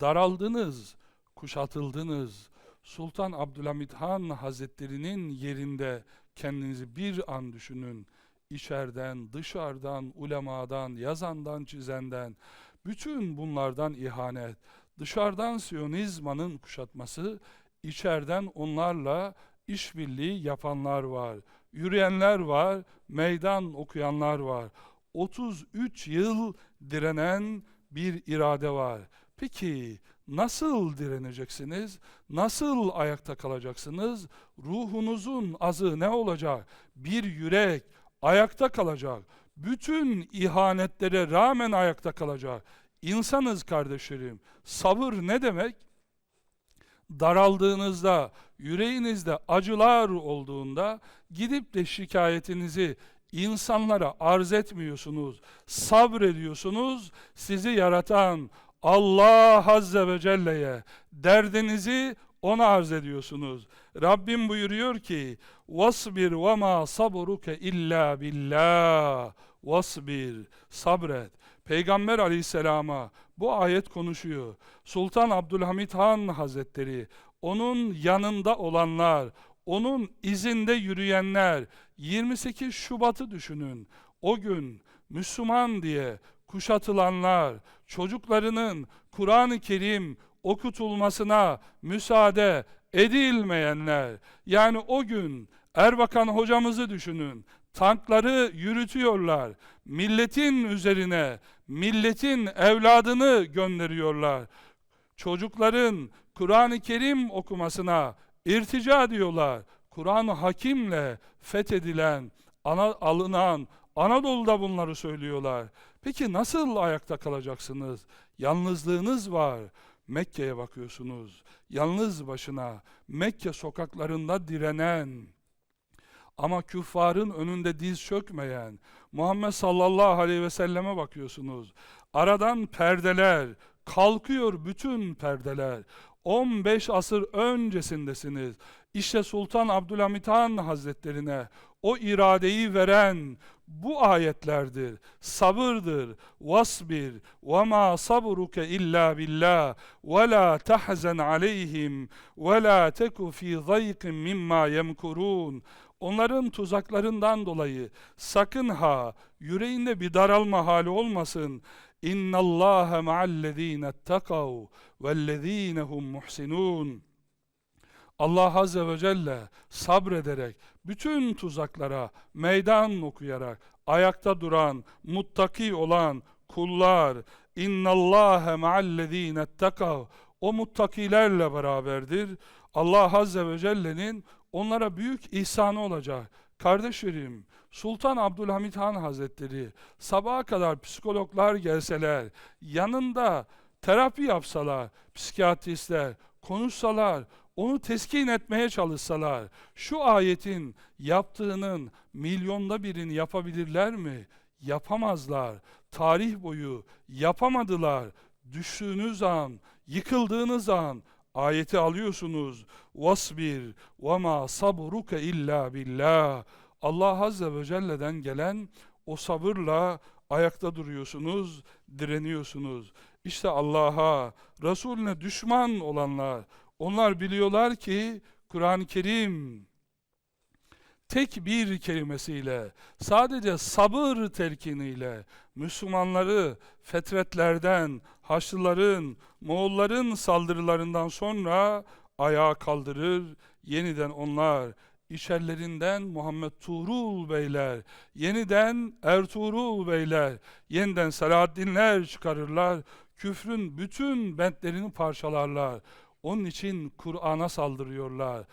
daraldınız, kuşatıldınız. Sultan Abdülhamit Han Hazretleri'nin yerinde kendinizi bir an düşünün. İçeriden, dışarıdan, ulemadan, yazandan, çizenden, bütün bunlardan ihanet, dışarıdan Siyonizmanın kuşatması, içeriden onlarla işbirliği yapanlar var, yürüyenler var, meydan okuyanlar var. 33 yıl direnen bir irade var. Peki nasıl direneceksiniz? Nasıl ayakta kalacaksınız? Ruhunuzun azı ne olacak? Bir yürek ayakta kalacak. Bütün ihanetlere rağmen ayakta kalacak. İnsanız kardeşlerim. Sabır ne demek? Daraldığınızda, yüreğinizde acılar olduğunda gidip de şikayetinizi insanlara arz etmiyorsunuz, sabrediyorsunuz. Sizi yaratan Allah Azze ve Celle'ye derdinizi ona arz ediyorsunuz. Rabbim buyuruyor ki: "Vasbir ve ma sabruke illa billah." Vasbir, sabret. Peygamber Aleyhisselam'a bu ayet konuşuyor. Sultan Abdülhamit Han Hazretleri, onun yanında olanlar, onun izinde yürüyenler, 28 Şubat'ı düşünün. O gün Müslüman diye kuşatılanlar, çocuklarının Kur'an-ı Kerim okutulmasına müsaade edilmeyenler, yani o gün Erbakan hocamızı düşünün, tankları yürütüyorlar, milletin üzerine, milletin evladını gönderiyorlar. Çocukların Kur'an-ı Kerim okumasına irtica diyorlar. Kur'an-ı Hakim'le fethedilen, alınan Anadolu'da bunları söylüyorlar. Peki nasıl ayakta kalacaksınız? Yalnızlığınız var. Mekke'ye bakıyorsunuz. Yalnız başına Mekke sokaklarında direnen ama küffarın önünde diz çökmeyen Muhammed sallallahu aleyhi ve selleme bakıyorsunuz. Aradan perdeler, kalkıyor bütün perdeler. 15 asır öncesindesiniz. İşte Sultan Abdülhamit Han Hazretlerine o iradeyi veren bu ayetlerdir. Sabırdır. Vasbir ve ma sabruke illa billah ve la tahzen aleyhim ve la teku fi zayqin mimma yemkurun. Onların tuzaklarından dolayı sakın ha yüreğinde bir daralma hali olmasın. İnna Allah ma'allezine ettekav vellezine hum muhsinun. Allah Azze ve Celle sabrederek, bütün tuzaklara meydan okuyarak, ayakta duran, muttaki olan kullar, innallâhe me'allezîne ettekav, o muttakilerle beraberdir. Allah Azze ve Celle'nin onlara büyük ihsanı olacak. Kardeşlerim, Sultan Abdülhamit Han Hazretleri sabaha kadar psikologlar gelseler, yanında terapi yapsalar, psikiyatristler, konuşsalar, onu teskin etmeye çalışsalar, şu ayetin yaptığının milyonda birini yapabilirler mi? Yapamazlar. Tarih boyu yapamadılar. Düştüğünüz an, yıkıldığınız an ayeti alıyorsunuz. Vasbir ve ma sabruke illa billah. Allah Azze ve Celle'den gelen o sabırla ayakta duruyorsunuz, direniyorsunuz. İşte Allah'a, Resulüne düşman olanlar, onlar biliyorlar ki Kur'an-ı Kerim tek bir kelimesiyle, sadece sabır telkiniyle Müslümanları fetretlerden, Haçlıların, Moğolların saldırılarından sonra ayağa kaldırır, yeniden onlar içerlerinden Muhammed Tuğrul beyler, yeniden Ertuğrul beyler, yeniden Selahaddinler çıkarırlar, küfrün bütün bentlerini parçalarlar. Onun için Kur'an'a saldırıyorlar.